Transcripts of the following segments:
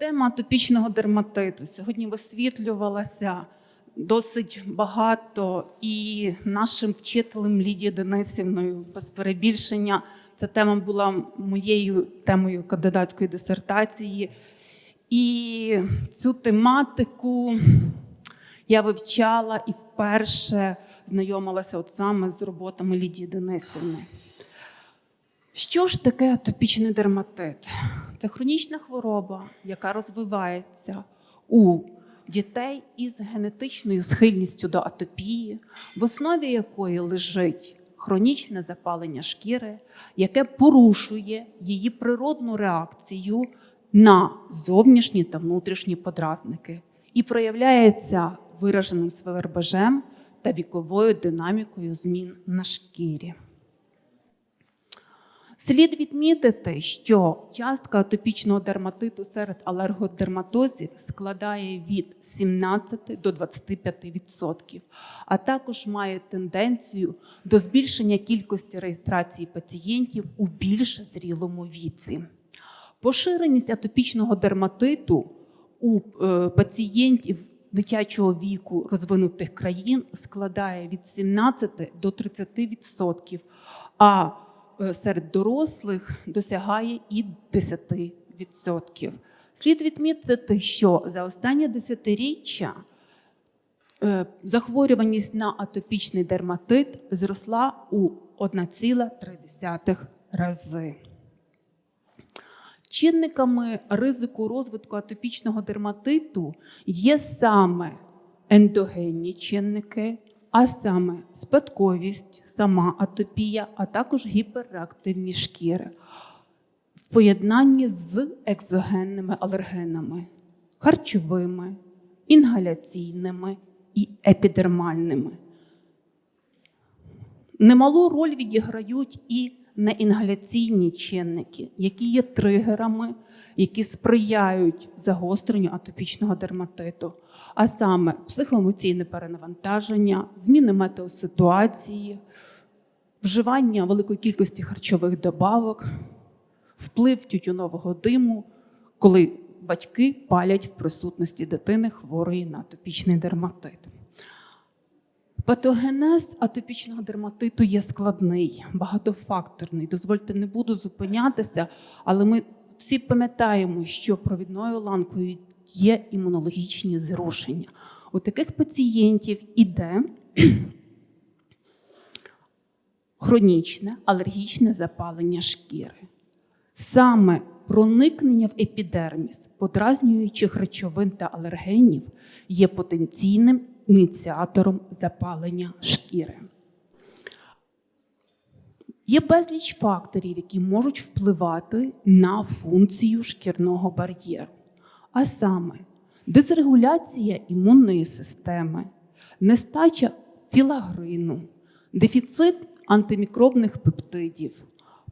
Тема атопічного дерматиту сьогодні висвітлювалася досить багато і нашим вчителем Лідією Денисівною без перебільшення. Ця тема була моєю темою кандидатської дисертації. І цю тематику я вивчала і вперше знайомилася от саме з роботами Лідії Денисівни. Що ж таке атопічний дерматит? Це хронічна хвороба, яка розвивається у дітей із генетичною схильністю до атопії, в основі якої лежить хронічне запалення шкіри, яке порушує її природну реакцію на зовнішні та внутрішні подразники і проявляється вираженим свербежем та віковою динамікою змін на шкірі. Слід відмітити, що частка атопічного дерматиту серед алергодерматозів складає від 17 до 25%, а також має тенденцію до збільшення кількості реєстрації пацієнтів у більш зрілому віці. Поширеність атопічного дерматиту у е, пацієнтів дитячого віку розвинутих країн складає від 17 до 30%, а серед дорослих досягає і 10%. Слід відмітити, що за останнє десятиріччя е, захворюваність на атопічний дерматит зросла у 1,3 рази. Чинниками ризику розвитку атопічного дерматиту є саме ендогенні чинники, а саме спадковість, сама атопія, а також гіперреактивні шкіри в поєднанні з екзогенними алергенами, харчовими, інгаляційними і епідермальними. Немалу роль відіграють і неінгаляційні чинники, які є тригерами, які сприяють загостренню атопічного дерматиту, а саме психоемоційне перенавантаження, зміни метеоситуації, вживання великої кількості харчових добавок, вплив тютюнового диму, коли батьки палять в присутності дитини хворої на атопічний дерматит. Патогенез атопічного дерматиту є складний, багатофакторний. Дозвольте, не буду зупинятися, але ми всі пам'ятаємо, що провідною ланкою є імунологічні зрушення. У таких пацієнтів іде хронічне алергічне запалення шкіри. Саме проникнення в епідерміс подразнюючих речовин та алергенів є потенційним ініціатором запалення шкіри. Є безліч факторів, які можуть впливати на функцію шкірного бар'єру, а саме дисрегуляція імунної системи, нестача філагрину, дефіцит антимікробних пептидів,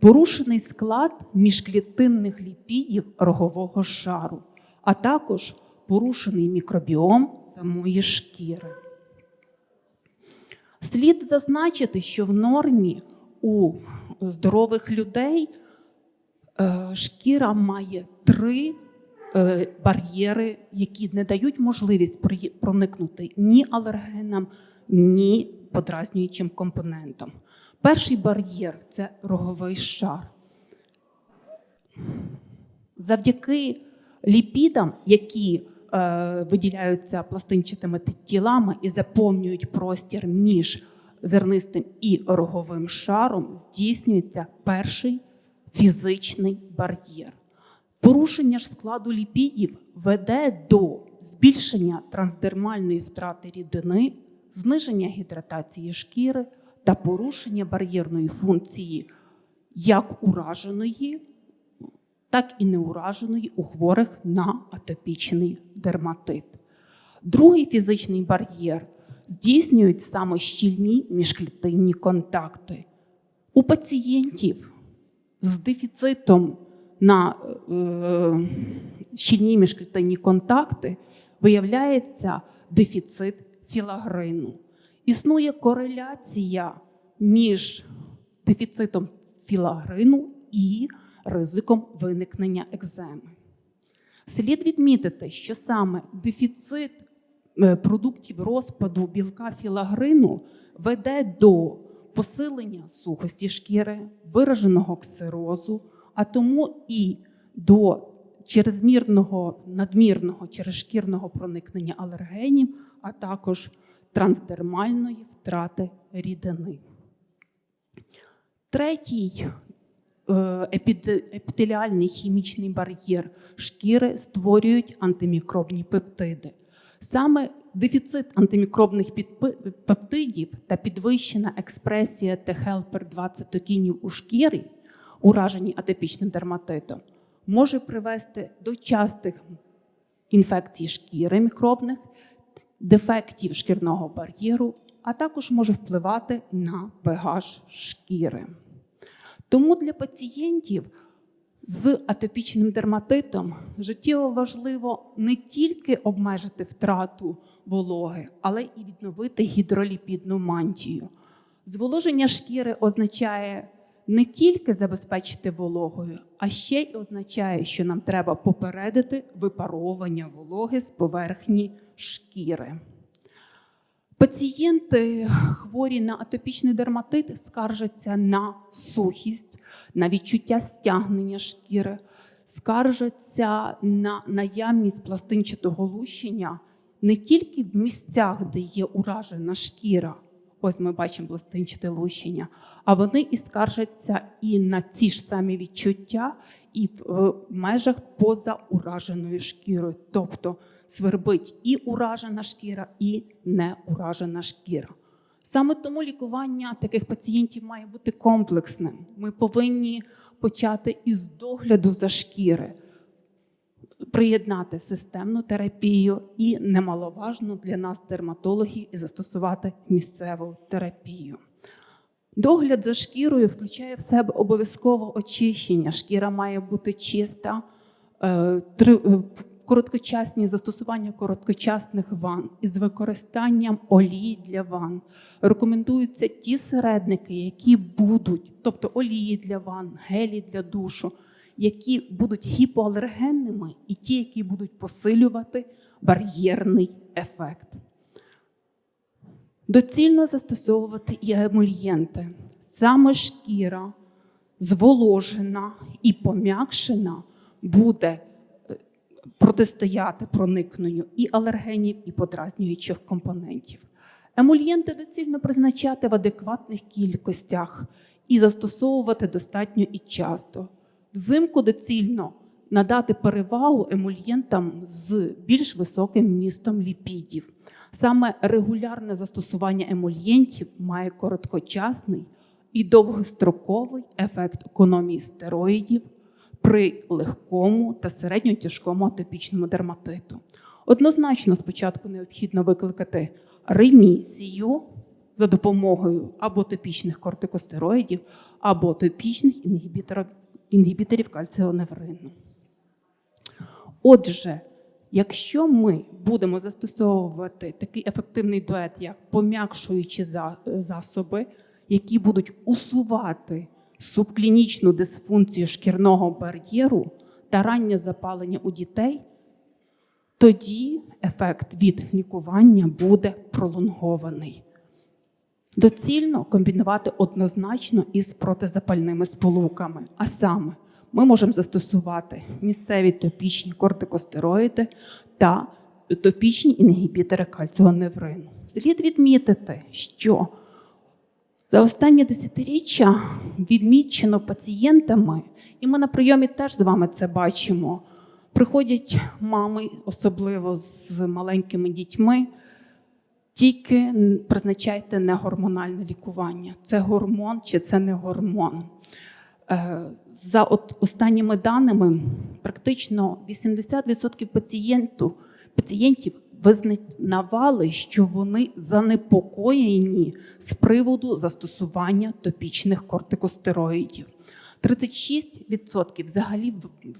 порушений склад міжклітинних ліпідів рогового шару, а також порушений мікробіом самої шкіри. Слід зазначити, що в нормі у здорових людей е, шкіра має три бар'єри, які не дають можливість проникнути ні алергенам, ні подразнюючим компонентам. Перший бар'єр це роговий шар. Завдяки ліпідам, які е, виділяються пластинчатими тілами і заповнюють простір між зернистим і роговим шаром, здійснюється перший фізичний бар'єр. Порушення ж складу ліпідів веде до збільшення трансдермальної втрати рідини, зниження гідратації шкіри та порушення бар'єрної функції як ураженої, так і неураженої у хворих на атопічний дерматит. Другий фізичний бар'єр здійснюють саме щільні міжклітинні контакти. У пацієнтів з дефіцитом на е, щільні міжклітинні контакти виявляється дефіцит філагрину. Існує кореляція між дефіцитом філагрину і ризиком виникнення екземи. Слід відмітити, що саме дефіцит е, продуктів розпаду білка філагрину веде до посилення сухості шкіри, вираженого ксерозу, а тому і до черезмірного надмірного черезшкірного проникнення алергенів, а також трансдермальної втрати рідини. Третій е, епітеліальний хімічний бар'єр шкіри створюють антимікробні пептиди. Саме дефіцит антимікробних пептидів та підвищена експресія Т-хелпер 2 цитокінів у шкірі, ураженій атопічним дерматитом, може привести до частих інфекцій шкіри мікробних, дефектів шкірного бар'єру, а також може впливати на pH шкіри. Тому для пацієнтів з атопічним дерматитом життєво важливо не тільки обмежити втрату вологи, але і відновити гідроліпідну мантію. Зволоження шкіри означає не тільки забезпечити вологою, а ще й означає, що нам треба попередити випаровування вологи з поверхні шкіри. Пацієнти, хворі на атопічний дерматит, скаржаться на сухість, на відчуття стягнення шкіри, скаржаться на наявність пластинчатого лущення не тільки в місцях, де є уражена шкіра. Ось ми бачимо пластинчате лущення, а вони і скаржаться і на ці ж самі відчуття, і в е, межах поза ураженою шкірою. Тобто свербить і уражена шкіра, і неуражена шкіра. Саме тому лікування таких пацієнтів має бути комплексним. Ми повинні почати із догляду за шкіри, приєднати системну терапію і немаловажно для нас, дерматологів, і застосувати місцеву терапію. Догляд за шкірою включає в себе обов'язково очищення. Шкіра має бути чиста, е, е, короткочасні застосування короткочасних ванн із використанням олії для ванн. Рекомендуються ті середники, які будуть, тобто олії для ванн, гелі для душу, які будуть гіпоалергенними, і ті, які будуть посилювати бар'єрний ефект. Доцільно застосовувати і емульєнти. Саме шкіра зволожена і пом'якшена буде е, протистояти проникненню і алергенів, і подразнюючих компонентів. Емульєнти доцільно призначати в адекватних кількостях і застосовувати достатньо і часто. Взимку доцільно надати перевагу емульєнтам з більш високим вмістом ліпідів. Саме регулярне застосування емульєнтів має короткочасний і довгостроковий ефект економії стероїдів при легкому та середньотяжкому атопічному дерматиту. Однозначно, спочатку необхідно викликати ремісію за допомогою або топічних кортикостероїдів, або топічних інгібіторів, інгібіторів кальціоневрину. Отже, якщо ми будемо застосовувати такий ефективний дует, як пом'якшуючі засоби, які будуть усувати субклінічну дисфункцію шкірного бар'єру та раннє запалення у дітей, тоді ефект від лікування буде пролонгований. Доцільно комбінувати однозначно із протизапальними сполуками. А саме, ми можемо застосувати місцеві топічні кортикостероїди та топічні інгібітори кальціоневрину. Слід відмітити, що за останні десятиріччя відмічено пацієнтами, і ми на прийомі теж з вами це бачимо. Приходять мами, особливо з маленькими дітьми, тільки призначайте негормональне лікування. Це гормон чи це не гормон. Е, За от останніми даними, практично 80% пацієнту, пацієнтів визнавали, що вони занепокоєні з приводу застосування топічних кортикостероїдів. 36% взагалі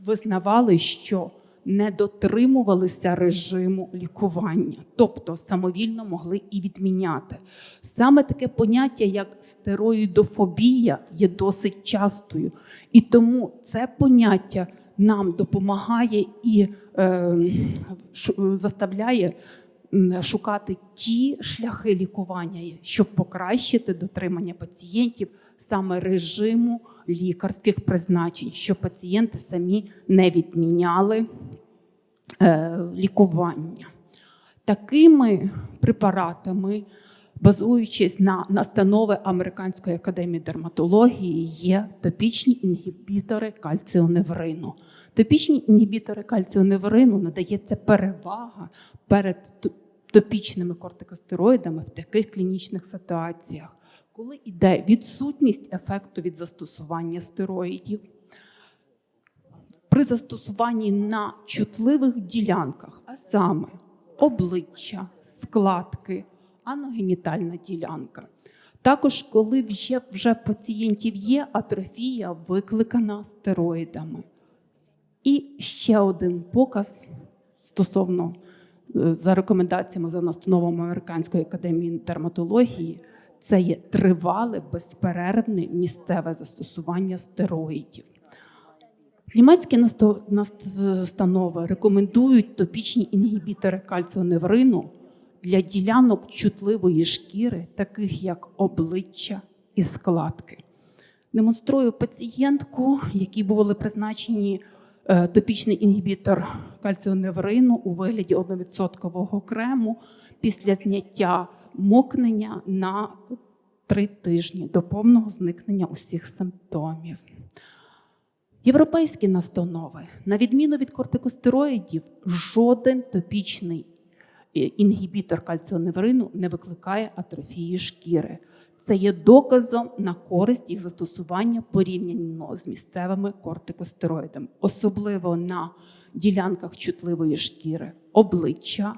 визнавали, що не дотримувалися режиму лікування, тобто самовільно могли і відміняти. Саме таке поняття, як стероїдофобія, є досить частою, і тому це поняття нам допомагає і е, заставляє шукати ті шляхи лікування, щоб покращити дотримання пацієнтів саме режиму лікарських призначень, щоб пацієнти самі не відміняли е, лікування. Такими препаратами, базуючись на настанови Американської академії дерматології, є топічні інгібітори кальціоневрину. Топічні інгібітори кальціоневрину надається перевага перед топічними кортикостероїдами в таких клінічних ситуаціях, коли йде відсутність ефекту від застосування стероїдів, при застосуванні на чутливих ділянках, а саме обличчя, складки, аногенітальна ділянка. Також, коли вже, вже в пацієнтів є атрофія, викликана стероїдами. І ще один показ стосовно за рекомендаціями за настановами Американської академії дерматології, це є тривале безперервне місцеве застосування стероїдів. Німецькі настанови рекомендують топічні інгібітори кальціоневрину для ділянок чутливої шкіри, таких як обличчя і складки. Демонструю пацієнтку, якій були призначені топічний інгібітор кальціоневрину у вигляді 1% крему після зняття мокнення на 3 тижні до повного зникнення усіх симптомів. Європейські настанови, на відміну від кортикостероїдів, жоден топічний е, інгібітор кальціоневрину не викликає атрофії шкіри. Це є доказом на користь їх застосування порівняно з місцевими кортикостероїдами, особливо на ділянках чутливої шкіри, обличчя,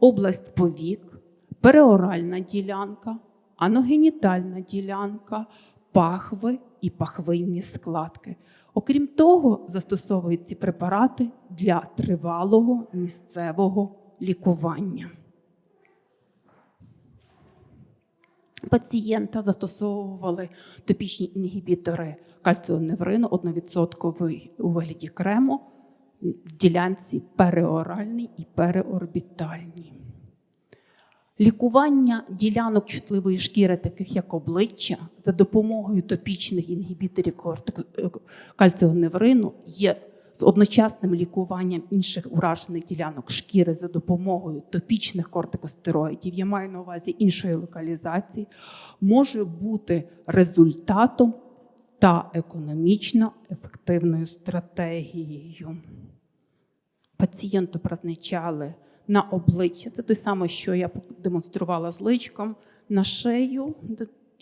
область повік, переоральна ділянка, аногенітальна ділянка, пахви і пахвинні складки. Окрім того, застосовують ці препарати для тривалого місцевого лікування. Пацієнта застосовували топічні інгібітори кальціоневрину 1% у вигляді крему в ділянці переоральній і переорбітальній. Лікування ділянок чутливої шкіри, таких як обличчя, за допомогою топічних інгібіторів е, кальціоневрину є з одночасним лікуванням інших уражених ділянок шкіри за допомогою топічних кортикостероїдів, я маю на увазі іншої локалізації, може бути результатом та економічно ефективною стратегією пацієнту призначали на обличчя. Це той самий, що я демонструвала з личком, на шею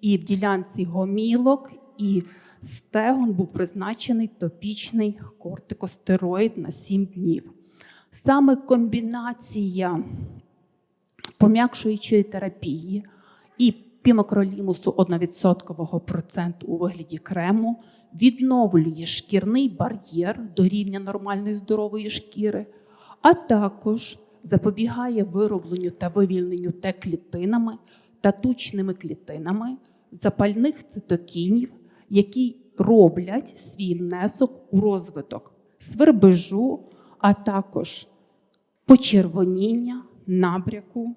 і в ділянці гомілок і стегон був призначений топічний кортикостероїд на 7 днів. Саме комбінація пом'якшуючої терапії і пімокролімусу 1% проценту у вигляді крему відновлює шкірний бар'єр до рівня нормальної здорової шкіри, а також запобігає виробленню та вивільненню Т-клітинами та тучними клітинами запальних цитокінів, які роблять свій внесок у розвиток свербежу, а також почервоніння, набряку,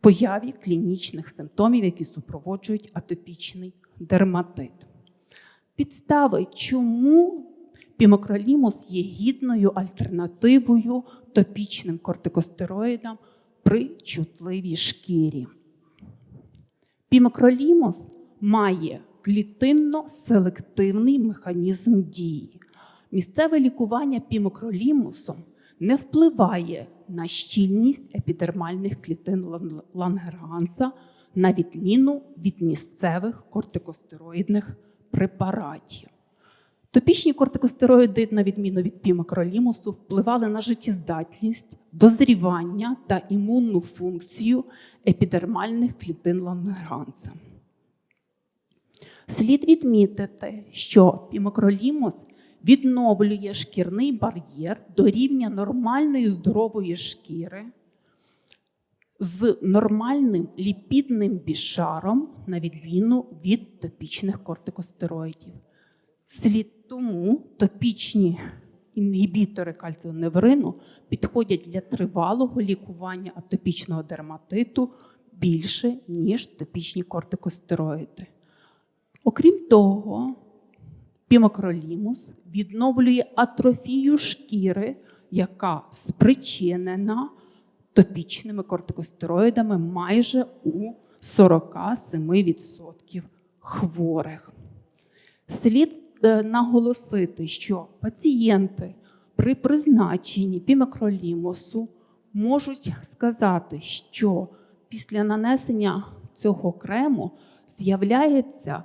появі клінічних симптомів, які супроводжують атопічний дерматит. Підстави, чому пімокролімус є гідною альтернативою топічним кортикостероїдам при чутливій шкірі. Пімокролімус має клітинно-селективний механізм дії. Місцеве лікування пімокролімусом не впливає на щільність епідермальних клітин Лангерганса на відміну від місцевих кортикостероїдних препаратів. Топічні кортикостероїди, на відміну від пімокролімусу, впливали на життєздатність, дозрівання та імунну функцію епідермальних клітин Лангерганса. Слід відмітити, що пімокролімус відновлює шкірний бар'єр до рівня нормальної здорової шкіри з нормальним ліпідним бішаром, на відміну від топічних кортикостероїдів. Слід тому топічні інгібітори кальціоневрину підходять для тривалого лікування атопічного дерматиту більше, ніж топічні кортикостероїди. Окрім того, пімокролімус відновлює атрофію шкіри, яка спричинена топічними кортикостероїдами майже у 47% хворих. Слід е, наголосити, що пацієнти при призначенні пімекролімосу можуть сказати, що після нанесення цього крему з'являється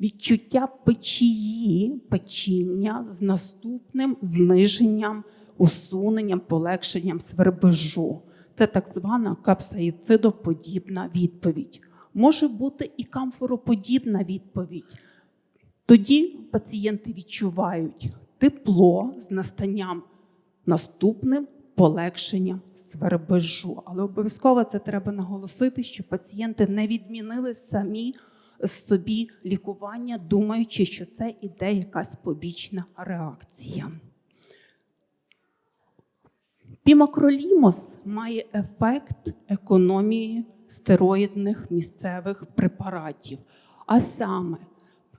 відчуття печії, печіння з наступним зниженням, усуненням, полегшенням свербежу. Це так звана капсаїцидоподібна відповідь. Може бути і камфороподібна відповідь. Тоді пацієнти відчувають тепло з настанням наступним полегшенням свербежу. Але обов'язково це треба наголосити, що пацієнти не відмінили самі собі лікування, думаючи, що це іде якась побічна реакція. Пімакролімос має ефект економії стероїдних місцевих препаратів. А саме,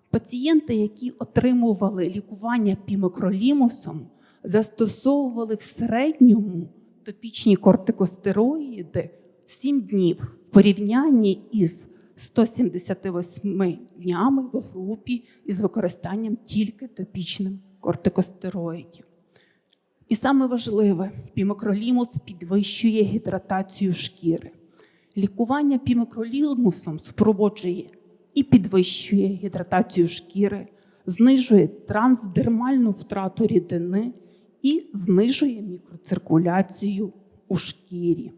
пацієнти, які отримували лікування пімакролімосом, застосовували в середньому топічні кортикостероїди 7 днів в порівнянні із 178 днями в групі із використанням тільки топічним кортикостероїдів. І саме важливе, пімокролімус підвищує гідратацію шкіри. Лікування пімокролімусом спроводжує і підвищує гідратацію шкіри, знижує трансдермальну втрату рідини і знижує мікроциркуляцію у шкірі.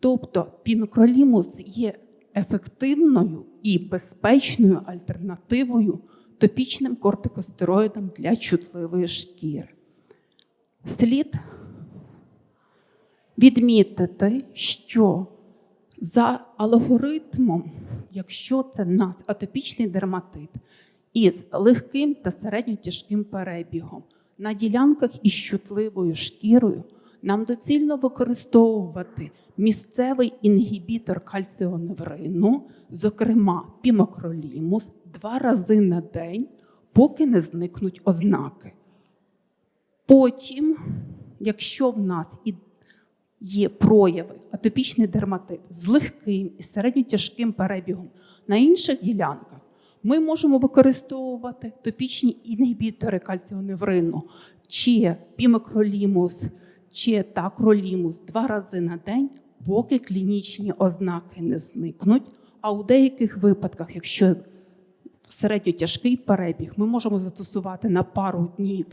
Тобто пімокролімус є ефективною і безпечною альтернативою топічним кортикостероїдам для чутливої шкіри. Слід відмітити, що за алгоритмом, якщо це в нас атопічний дерматит із легким та середньотяжким перебігом на ділянках із чутливою шкірою, нам доцільно використовувати місцевий інгібітор кальціоневрину, зокрема пімокролімус, два рази на день, поки не зникнуть ознаки. Потім, якщо в нас є прояви атопічний дерматит з легким і середньотяжким перебігом на інших ділянках, ми можемо використовувати топічні інгібітори кальціоневрину, чи пімекролімус, чи такролімус два рази на день, поки клінічні ознаки не зникнуть. А у деяких випадках, якщо середньотяжкий перебіг, ми можемо застосувати на пару днів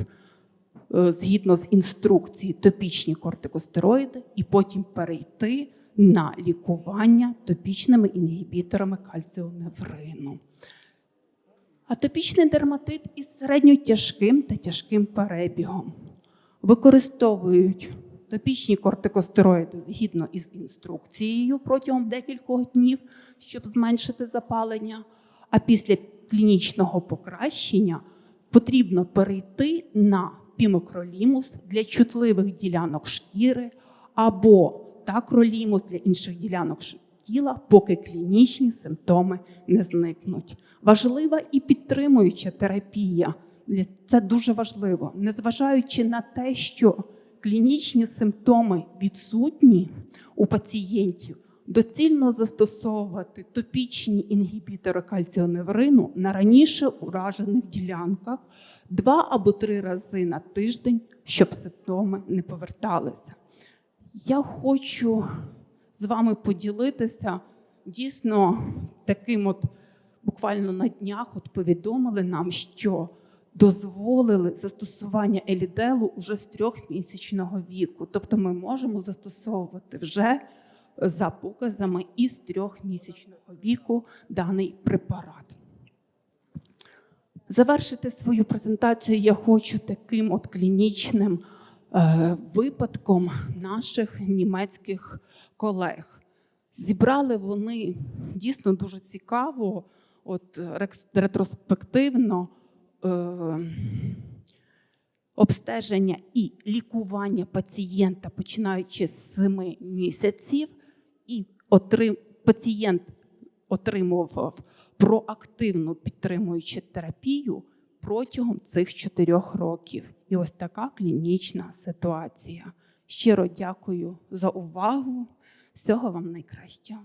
е, згідно з інструкції топічні кортикостероїди і потім перейти на лікування топічними інгібіторами кальціоневрину. Атопічний дерматит із середньотяжким та тяжким перебігом використовують топічні кортикостероїди згідно із інструкцією протягом декількох днів, щоб зменшити запалення. А після клінічного покращення потрібно перейти на пімокролімус для чутливих ділянок шкіри або такролімус для інших ділянок тіла, поки клінічні симптоми не зникнуть. Важлива і підтримуюча терапія. Це дуже важливо, незважаючи на те, що клінічні симптоми відсутні у пацієнтів, доцільно застосовувати топічні інгібітори кальціоневрину на раніше уражених ділянках два або три рази на тиждень, щоб симптоми не поверталися. Я хочу з вами поділитися дійсно таким от буквально на днях от повідомили нам, що дозволили застосування еліделу уже з трьохмісячного віку. Тобто ми можемо застосовувати вже за показами із трьохмісячного віку даний препарат. Завершити свою презентацію я хочу таким от клінічним е, випадком наших німецьких колег. Зібрали вони дійсно дуже цікаво, от ретроспективно е, обстеження і лікування пацієнта, починаючи з 7 місяців, і отрим... пацієнт отримував проактивну підтримуючу терапію протягом цих чотирьох років. І ось така клінічна ситуація. Щиро дякую за увагу. Всього вам найкращого.